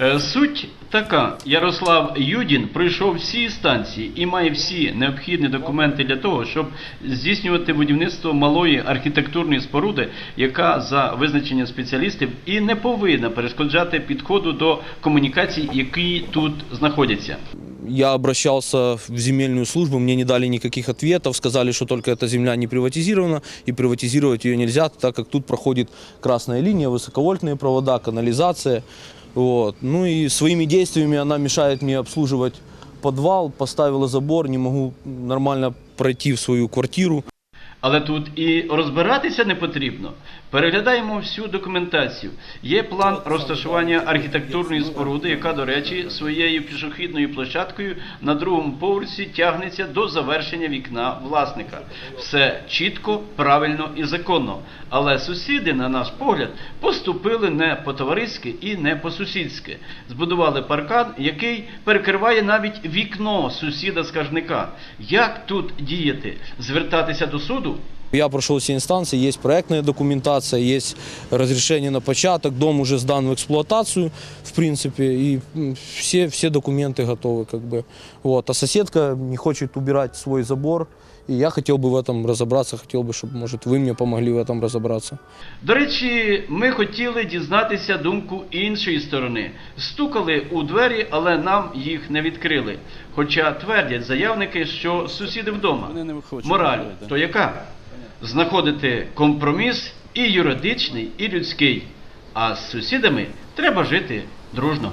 Е, Суть така: Ярослав Юдін пройшов всі станції і має всі необхідні документи для того, щоб здійснювати будівництво малої архітектурної споруди, яка за визначенням спеціалістів і не повинна перешкоджати підходу до комунікацій, які тут знаходяться. Я обращался в земельную службу, мне не дали никаких ответов, сказали, что только эта земля не приватизирована, и приватизировать ее нельзя, так как тут проходит красная линия, высоковольтные провода, канализация. Вот. Ну и своими действиями она мешает мне обслуживать подвал, поставила забор, не могу нормально пройти в свою квартиру. Але тут і розбиратися не потрібно. Переглядаємо всю документацію. Є план розташування архітектурної споруди, яка, до речі, своєю пішохідною площадкою на другому поверсі тягнеться до завершення вікна власника. Все чітко, правильно і законно. Але сусіди, на наш погляд, поступили не по-товариськи і не по-сусідськи. Збудували паркан, який перекриває навіть вікно сусіда-скаржника. Як тут діяти? Звертатися до суду? Я прошел все инстанции, есть проектная документация, есть разрешение на початок, дом уже сдан в эксплуатацию, в принципе, и м, все, все документы готовы, как бы. Вот. А соседка не хочет убирать свой забор, и я хотел бы в этом разобраться, хотел бы, чтобы, может, вы мне помогли в этом разобраться. До речі, ми хотіли дізнатися думку іншої сторони. Стукали у двері, але нам їх не відкрили. Хоча твердять заявники, що сусіди вдома. Вони не хочуть Мораль говорити. то яка? Знаходити компроміс і юридичний, і людський. А з сусідами треба жити дружно.